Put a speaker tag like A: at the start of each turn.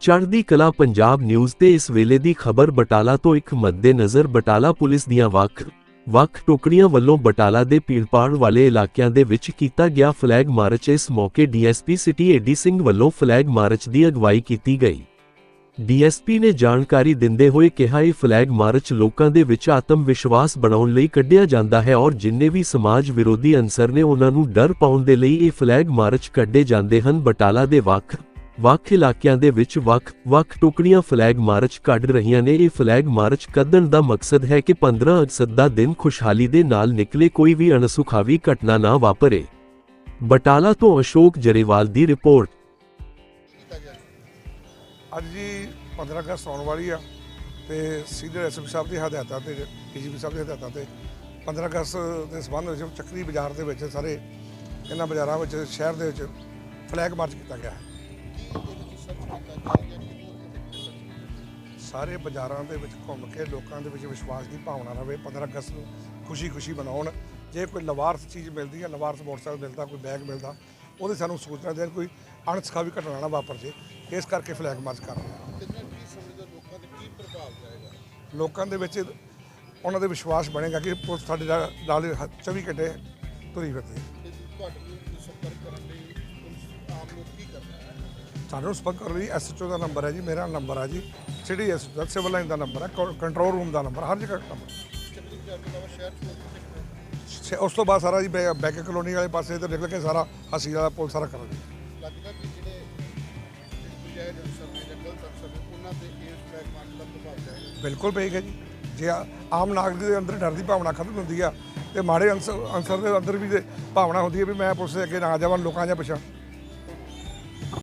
A: ਚੜ੍ਹਦੀ ਕਲਾ ਪੰਜਾਬ ਨਿਊਜ਼ ਤੇ ਇਸ ਵੇਲੇ ਦੀ ਖਬਰ ਬਟਾਲਾ ਤੋਂ ਇੱਕ ਮੱਦੇਨਜ਼ਰ ਬਟਾਲਾ ਪੁਲਿਸ ਦੀਆਂ ਵੱਖ ਵੱਖ ਟੋਕੜੀਆਂ ਵੱਲੋਂ ਬਟਾਲਾ ਦੇ ਪੀੜਪਾੜ ਵਾਲੇ ਇਲਾਕਿਆਂ ਦੇ ਵਿੱਚ ਕੀਤਾ ਗਿਆ ਫਲੈਗ ਮਾਰਚ। ਇਸ ਮੌਕੇ ਡੀਐਸਪੀ ਸਿਟੀ ਏਡੀ ਸਿੰਘ ਵੱਲੋਂ ਫਲੈਗ ਮਾਰਚ ਦੀ ਅਗਵਾਈ ਕੀਤੀ ਗਈ। ਡੀਐਸਪੀ ਨੇ ਜਾਣਕਾਰੀ ਦਿੰਦੇ ਹੋਏ ਕਿਹਾ, ਇਹ ਫਲੈਗ ਮਾਰਚ ਲੋਕਾਂ ਦੇ ਵਿੱਚ ਆਤਮ ਵਿਸ਼ਵਾਸ ਬਣਾਉਣ ਲਈ ਕੱਢਿਆ ਜਾਂਦਾ ਹੈ ਔਰ ਜਿੰਨੇ ਵੀ ਸਮਾਜ ਵਿਰੋਧੀ ਅੰਸਰ ਨੇ ਉਹਨਾਂ ਨੂੰ ਡਰ ਪਾਉਣ ਦੇ ਲਈ ਇਹ ਫਲੈਗ ਮਾਰਚ ਕੱਢੇ ਜਾਂਦੇ ਹਨ। ਬਟਾਲਾ ਦੇ ਵੱਖ ਵੱਖ ਇਲਾਕਿਆਂ ਦੇ ਵਿੱਚ ਵੱਖ ਵੱਖ ਟੁਕੜੀਆਂ ਫਲੈਗ ਮਾਰਚ ਕੱਢ ਰਹੀਆਂ ਨੇ। ਇਹ ਫਲੈਗ ਮਾਰਚ ਕੱਢਣ ਦਾ ਮਕਸਦ ਹੈ ਕਿ 15 ਅਗਸਤ ਦਾ ਦਿਨ ਖੁਸ਼ਹਾਲੀ ਦੇ ਨਾਲ ਨਿਕਲੇ, ਕੋਈ ਵੀ ਅਣਸੁਖਾਵੀ ਘਟਨਾ ਨਾ ਵਾਪਰੇ। ਬਟਾਲਾ ਤੋਂ ਅਸ਼ੋਕ ਜਰੇਵਾਲ ਦੀ ਰਿਪੋਰਟ।
B: ਅੱਜ ਜੀ 15 ਅਗਸਤ ਆਉਣ ਵਾਲੀ ਆ ਤੇ ਸੀਨੀਅਰ ਐਸਪੀ ਸਾਹਿਬ ਦੀ ਹਦਾਇਤਾਂ ਤੇ, ਡੀਜੀਪੀ ਸਾਹਿਬ ਦੀ ਹਦਾਇਤਾਂ ਤੇ 15 ਅਗਸਤ ਦੇ ਸਬੰਧ ਵਿੱਚ ਚੱਕਰੀ ਬਾਜ਼ਾਰ ਦੇ ਵਿੱਚ ਸਾਰੇ ਇਹਨਾਂ ਬਾਜ਼ਾਰਾਂ ਵਿੱਚ, ਸ਼ਹਿਰ ਦੇ ਵਿੱਚ ਫਲੈਗ ਮਾਰਚ ਕੀਤਾ ਗਿਆ ਹੈ। ਸਾਰੇ ਬਾਜ਼ਾਰਾਂ ਦੇ ਵਿੱਚ ਘੁੰਮ ਕੇ ਲੋਕਾਂ ਦੇ ਵਿੱਚ ਵਿਸ਼ਵਾਸ ਦੀ ਭਾਵਨਾ ਰਵੇ 15 ਅਗਸਤ ਨੂੰ ਖੁਸ਼ੀ-ਖੁਸ਼ੀ ਮਨਾਉਣ। ਜੇ ਕੋਈ ਲਵਾਰਸ ਚੀਜ਼ ਮਿਲਦੀ ਹੈ ਲਵਾਰਸ ਮੋਟਰਸਾਈਕਲ ਮਿਲਦਾ ਕੋਈ ਬੈਗ ਮਿਲਦਾ ਉਹਦੇ ਸਾਨੂੰ ਸੂਚਨਾ ਦੇਣ ਕੋਈ ਅਣਸਖਾਵੀ ਘਟਨਾ ਨਾ ਵਾਪਰ ਜੇ ਇਸ ਕਰਕੇ ਫਲੈਗ ਮਾਰਚ ਕਰ ਰਹੇ ਹਾਂ।
C: ਕਿੰਨਾ ਕੀ ਸਮਝਦੇ ਲੋਕਾਂ ਤੇ ਕੀ ਪ੍ਰਭਾਵ ਜਾਏਗਾ?
B: ਲੋਕਾਂ ਦੇ ਵਿੱਚ ਉਹਨਾਂ ਦੇ ਵਿਸ਼ਵਾਸ ਬਣੇਗਾ ਕਿ ਪੁਲਿਸ ਸਾਡੇ ਨਾਲ ਨਾਲ ਹੀ ਹ- 24 ਘੰਟੇ ਤੁਰੀ ਫਿਰਦੀ ਹੈ।
C: ਤੁਹਾਡੇ ਨੂੰ ਸੰਪਰਕ ਕਰਨ ਲਈ ਆਮ ਲੋਕ ਕੀ ਕਰਨਾ ਹੈ?
B: ਸਾਨੂੰ ਸੰਪਰਕ ਕਰਨ ਲਈ ਐਸਐਚਓ ਦਾ ਨੰਬਰ ਹੈ ਜੀ ਮੇਰਾ ਨੰਬਰ ਹੈ ਜੀ ਸਿਟੀ ਐਸਐਚਓ ਦਾ ਸਿਵਲ ਲਾਈਨ ਦਾ ਨੰਬਰ ਹੈ ਕੰਟਰੋਲ ਰੂਮ ਦਾ ਨੰਬਰ ਹਰ ਜਗ੍ਹਾ ਨੰਬਰ। ਉਸ ਤੋਂ ਬਾਅਦ ਸਾਰਾ ਜੀ ਬੈਕ ਕਲੋਨੀ ਵਾਲੇ ਪਾਸੇ ਤੇ ਨਿਕਲ ਕੇ ਸਾਰਾ ਹਸੀ ਵਾਲਾ ਪੁਲ ਸਾਰਾ ਕਰਾਂਗੇ।
C: ਲੱਗਦਾ ਕਿ ਜਿਹੜੇ ਜਿਹੜੇ ਨੇ ਜਾਂ ਗਲਤ ਅਨਸਰ ਨੇ ਉਹਨਾਂ ਤੇ ਇਸ ਫਲੈਗ ਮਾਰਚ ਦਾ ਪ੍ਰਭਾਵ ਜਾਏਗਾ
B: ਬਿਲਕੁਲ ਪਏਗਾ ਜੀ। ਆਮ ਨਾਗਰਿਕ ਦੇ ਅੰਦਰ ਡਰ ਦੀ ਭਾਵਨਾ ਖਤਮ ਹੁੰਦੀ ਆ ਤੇ ਮਾੜੇ ਅੰਸਰ ਦੇ ਅੰਦਰ ਵੀ ਭਾਵਨਾ ਹੁੰਦੀ ਹੈ ਵੀ ਮੈਂ ਪੁਲਿਸ ਦੇ ਅੱਗੇ ਨਾ ਜਾਵਾਂ ਲੋਕਾਂ ਜਾਂ ਪਿਛਾਂ।